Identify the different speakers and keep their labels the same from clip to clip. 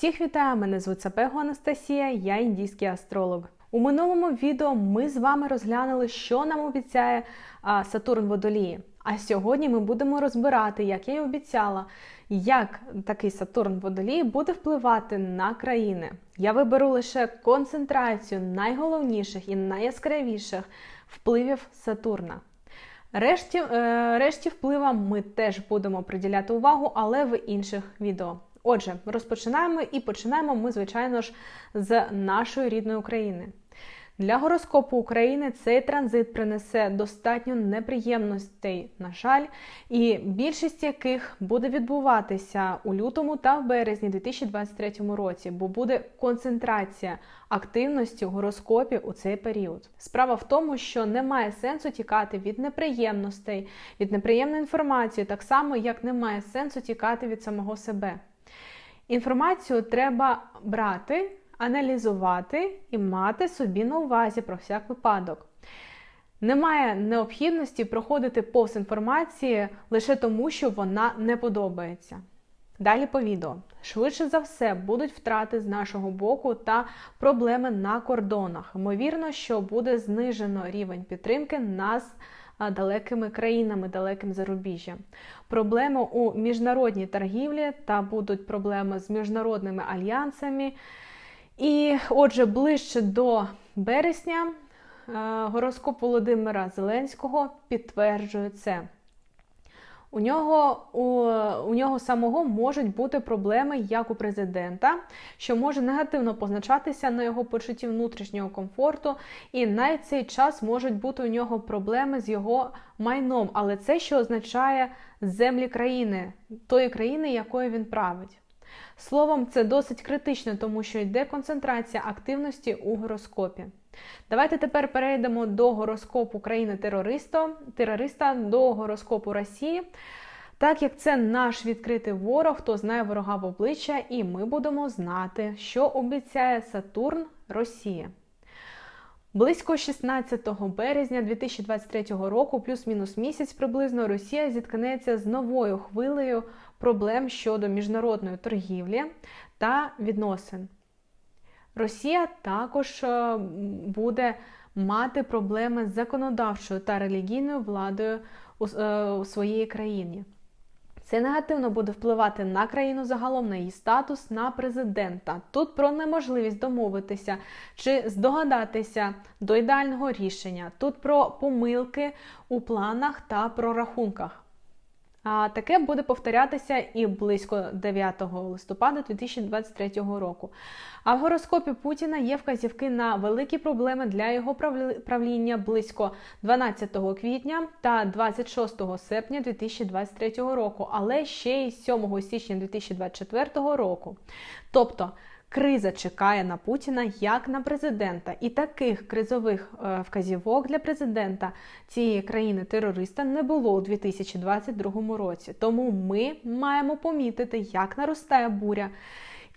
Speaker 1: Всіх вітаю! Мене звуть Сапего Анастасія, я індійський астролог. У минулому відео ми з вами розглянули, що нам обіцяє а, Сатурн Водолії. А сьогодні ми будемо розбирати, як я й обіцяла, як такий Сатурн Водолії буде впливати на країни. Я виберу лише концентрацію найголовніших і найяскравіших впливів Сатурна. Решті, е, решті впливам ми теж будемо приділяти увагу, але в інших відео. Отже, розпочинаємо і починаємо ми, звичайно ж, з нашої рідної України. Для гороскопу України цей транзит принесе достатньо неприємностей, на жаль, і більшість яких буде відбуватися у лютому та в березні 2023 році, бо буде концентрація активності в гороскопі у цей період. Справа в тому, що немає сенсу тікати від неприємностей, від неприємної інформації, так само як немає сенсу тікати від самого себе. Інформацію треба брати, аналізувати і мати собі на увазі про всяк випадок. Немає необхідності проходити повз інформації лише тому, що вона не подобається. Далі по відео. Швидше за все, будуть втрати з нашого боку та проблеми на кордонах. Ймовірно, що буде знижено рівень підтримки нас далекими країнами, далеким зарубіжжям. Проблеми у міжнародній торгівлі та будуть проблеми з міжнародними альянсами. І, отже, ближче до березня гороскоп Володимира Зеленського підтверджує це. У нього у, у нього самого можуть бути проблеми як у президента, що може негативно позначатися на його почутті внутрішнього комфорту, і на цей час можуть бути у нього проблеми з його майном, але це що означає землі країни, тої країни, якою він править. Словом, це досить критично, тому що йде концентрація активності у гороскопі. Давайте тепер перейдемо до гороскопу країни-терориста, терориста, до гороскопу Росії. Так як це наш відкритий ворог, хто знає ворога в обличчя, і ми будемо знати, що обіцяє Сатурн Росії. Близько 16 березня 2023 року, плюс-мінус місяць приблизно, Росія зіткнеться з новою хвилею проблем щодо міжнародної торгівлі та відносин. Росія також е, буде мати проблеми з законодавчою та релігійною владою у е, своїй країні. Це негативно буде впливати на країну загалом, на її статус, на президента. Тут про неможливість домовитися чи здогадатися до ідеального рішення. Тут про помилки у планах та прорахунках. А таке буде повторятися і близько 9 листопада 2023 року. А в гороскопі Путіна є вказівки на великі проблеми для його правління близько 12 квітня та 26 серпня 2023 року, але ще й 7 січня 2024 року. Тобто Криза чекає на Путіна як на президента, і таких кризових е, вказівок для президента цієї країни-терориста не було у 2022 році. Тому ми маємо помітити, як наростає буря.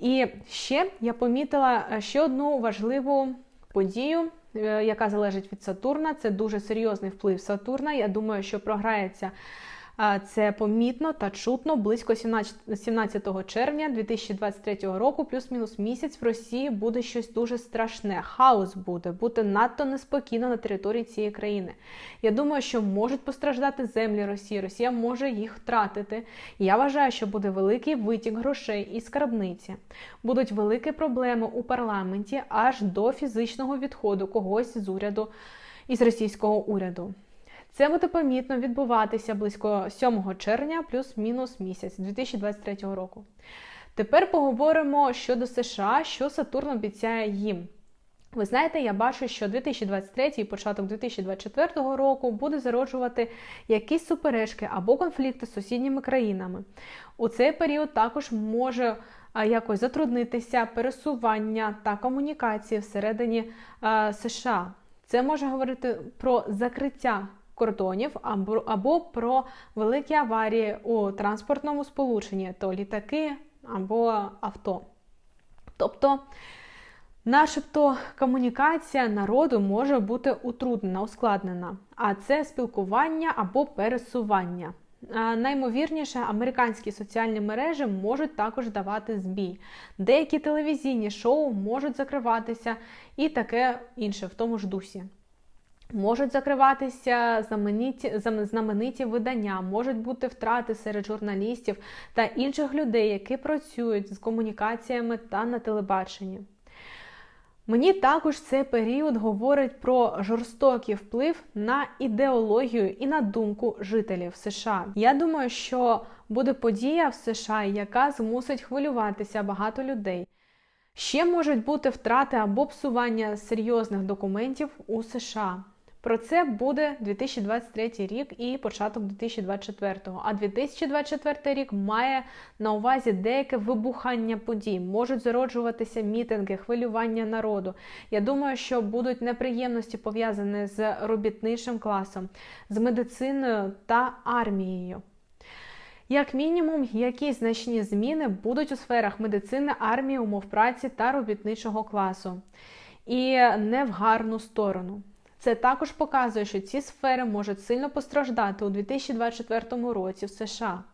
Speaker 1: І ще я помітила е, ще одну важливу подію. Е, яка залежить від Сатурна, це дуже серйозний вплив Сатурна. Я думаю, що програється це помітно та чутно близько 17 червня 2023 року, плюс-мінус місяць в Росії буде щось дуже страшне. Хаос буде, бути надто неспокійно на території цієї країни. Я думаю, що можуть постраждати землі Росії. Росія може їх втратити. Я вважаю, що буде великий витік грошей із скарбниці. Будуть великі проблеми у парламенті аж до фізичного відходу когось з уряду із російського уряду. Це буде помітно відбуватися близько 7 червня, плюс-мінус місяць 2023 року. Тепер поговоримо щодо США, що Сатурн обіцяє їм. Ви знаєте, я бачу, що 2023 і початок 2024 року буде зароджувати якісь суперечки або конфлікти з сусідніми країнами. У цей період також може якось затруднитися пересування та комунікації всередині США. Це може говорити про закриття кордонів або, про великі аварії у транспортному сполученні, то літаки або авто. Тобто, начебто, комунікація народу може бути утруднена, ускладнена, а це спілкування або пересування. наймовірніше, американські соціальні мережі можуть також давати збій. Деякі телевізійні шоу можуть закриватися і таке інше в тому ж дусі. Можуть закриватися знамениті, знамениті видання, можуть бути втрати серед журналістів та інших людей, які працюють з комунікаціями та на телебаченні. Мені також цей період говорить про жорстокий вплив на ідеологію і на думку жителів США. Я думаю, що буде подія в США, яка змусить хвилюватися багато людей. Ще можуть бути втрати або псування серйозних документів у США. Про це буде 2023 рік і початок 2024. А 2024 рік має на увазі деяке вибухання подій, можуть зароджуватися мітинги, хвилювання народу. Я думаю, що будуть неприємності пов'язані з робітничим класом, з медициною та армією. Як мінімум, якісь значні зміни будуть у сферах медицини, армії, умов праці та робітничого класу. І не в гарну сторону. Це також показує, що ці сфери можуть сильно постраждати у 2024 році в США.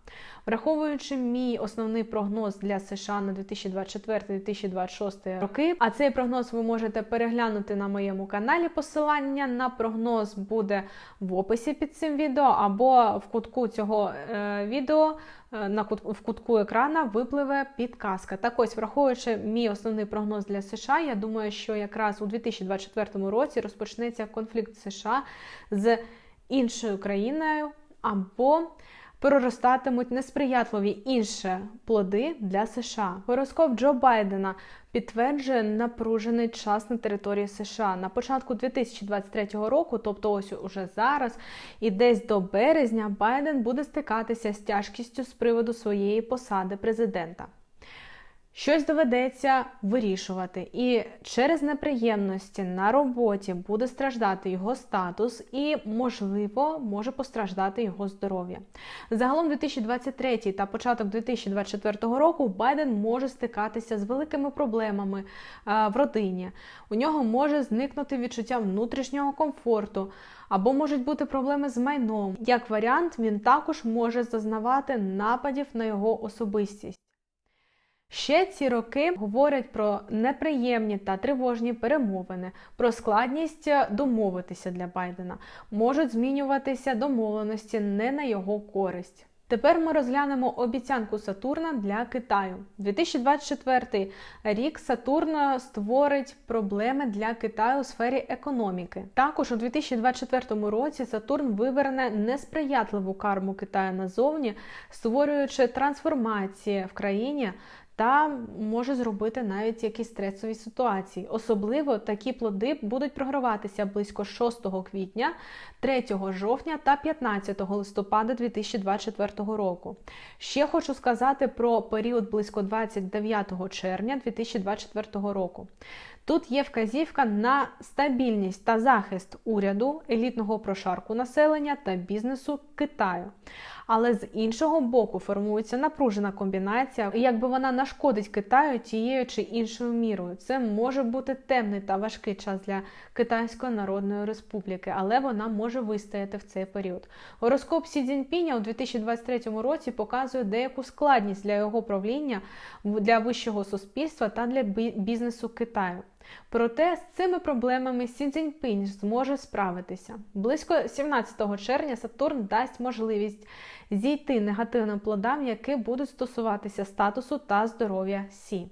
Speaker 1: Враховуючи мій основний прогноз для США на 2024-2026 роки, а цей прогноз ви можете переглянути на моєму каналі. Посилання на прогноз буде в описі під цим відео, або в кутку цього е, відео е, на кут, в кутку екрана випливе підказка. Так ось, враховуючи мій основний прогноз для США, я думаю, що якраз у 2024 році розпочнеться конфлікт США з іншою країною або проростатимуть несприятливі інші плоди для США. Гороскоп Джо Байдена підтверджує напружений час на території США на початку 2023 року, тобто ось уже зараз, і десь до березня Байден буде стикатися з тяжкістю з приводу своєї посади президента. Щось доведеться вирішувати, і через неприємності на роботі буде страждати його статус, і, можливо, може постраждати його здоров'я. Загалом 2023 та початок 2024 року Байден може стикатися з великими проблемами в родині. У нього може зникнути відчуття внутрішнього комфорту. Або можуть бути проблеми з майном. Як варіант, він також може зазнавати нападів на його особистість. Ще ці роки говорять про неприємні та тривожні перемовини, про складність домовитися для Байдена, можуть змінюватися домовленості не на його користь. Тепер ми розглянемо обіцянку Сатурна для Китаю. 2024 рік Сатурн створить проблеми для Китаю у сфері економіки. Також у 2024 році Сатурн виверне несприятливу карму Китаю назовні, створюючи трансформації в країні та може зробити навіть якісь стресові ситуації. Особливо такі плоди будуть програватися близько 6 квітня, 3 жовтня та 15 листопада 2024 року. Ще хочу сказати про період близько 29 червня 2024 року. Тут є вказівка на стабільність та захист уряду, елітного прошарку населення та бізнесу Китаю. Але з іншого боку формується напружена комбінація, якби вона нашкодить Китаю тією чи іншою мірою. Це може бути темний та важкий час для Китайської Народної Республіки, але вона може вистояти в цей період. Гороскоп Сі Цзіньпіня у 2023 році показує деяку складність для його правління для вищого суспільства та для бізнесу Китаю. Проте з цими проблемами Сі Цзіньпінь зможе справитися. Близько 17 червня Сатурн дасть можливість зійти негативним плодам, які будуть стосуватися статусу та здоров'я Сі.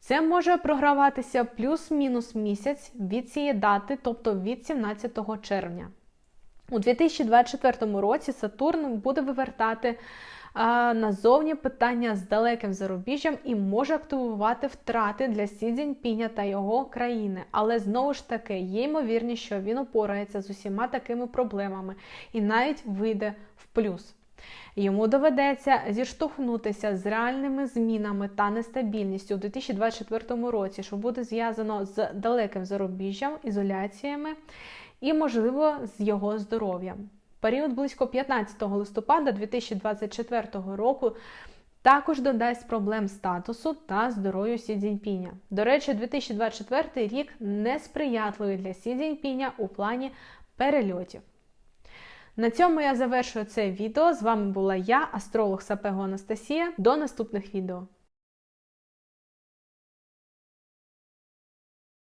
Speaker 1: Це може програватися плюс-мінус місяць від цієї дати, тобто від 17 червня. У 2024 році Сатурн буде вивертати назовні питання з далеким зарубіжжям і може активувати втрати для Сі Цзіньпіня та його країни. Але знову ж таки є ймовірність, що він опорається з усіма такими проблемами і навіть вийде в плюс. Йому доведеться зіштовхнутися з реальними змінами та нестабільністю у 2024 році, що буде зв'язано з далеким зарубіжжям, ізоляціями і, можливо, з його здоров'ям період близько 15 листопада 2024 року також додасть проблем статусу та здоров'ю Сі Цзіньпіня. До речі, 2024 рік несприятливий для Сі Цзіньпіня у плані перельотів. На цьому я завершую це відео. З вами була я, астролог Сапего Анастасія. До наступних відео.